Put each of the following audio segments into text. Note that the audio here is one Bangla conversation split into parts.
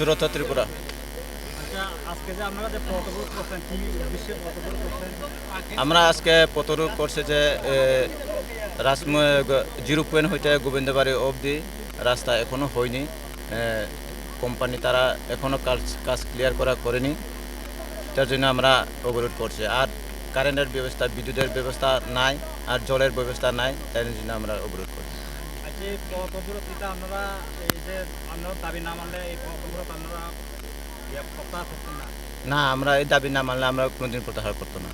সুরত ত্রিপুরা। আচ্ছা আমরা আজকে পতরূপ করছে যে জিরো পয়েন্ট হইতে গোবিন্দবাড়ি অবধি রাস্তা এখনও হয়নি। কোম্পানি তারা এখনও কাজ কাজ ক্লিয়ার করা করেনি। তার জন্য আমরা অবরোধ করছি। আর কারেন্টের ব্যবস্থা বিদ্যুতের ব্যবস্থা নাই আর জলের ব্যবস্থা নাই তাই জন্য আমরা অবরোধ করছি। এই আপনারা এই যে আপনারা দাবি না মানলে এই আপনারা প্রত্যাহার না? না আমরা এই দাবি না মানলে আমরা কোনোদিন প্রত্যাহার করতো না।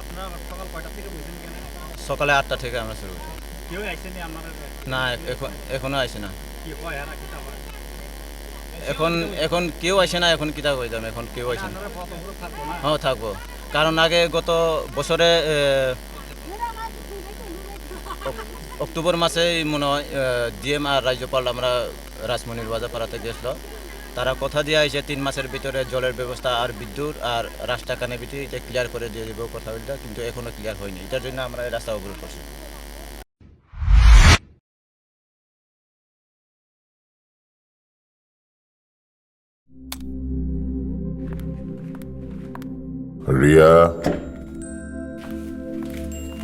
আপনারা সকাল কয়টা থেকে বুঝছেন কেন? সকালে আটটা থেকে আমরা শুরু করছি কেউ আইসেনি আপনারা না এখন এখনও আসে না। কি হয় আর কি হয়? এখন এখন কেউ আসে না এখন কিতা হয়ে যাবে এখন কেউ আসে না। হ্যাঁ থাকব। কারণ আগে গত বছরে অক্টোবর মাসে মনে হয় ডিএম আর রাজ্যপাল আমরা রাজমণির বাজার পাড়াতে গেছিল। তারা কথা দিয়ে আইছে তিন মাসের ভিতরে জলের ব্যবস্থা আর বিদ্যুৎ আর রাস্তা কানেবিটি এটা ক্লিয়ার করে দিয়ে দিব কথা বলতে। কিন্তু এখনও ক্লিয়ার হয়নি। এটার জন্য আমরা এই রাস্তা অবরোধ করছি। রিয়া?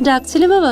ডাকছিলে বাবা?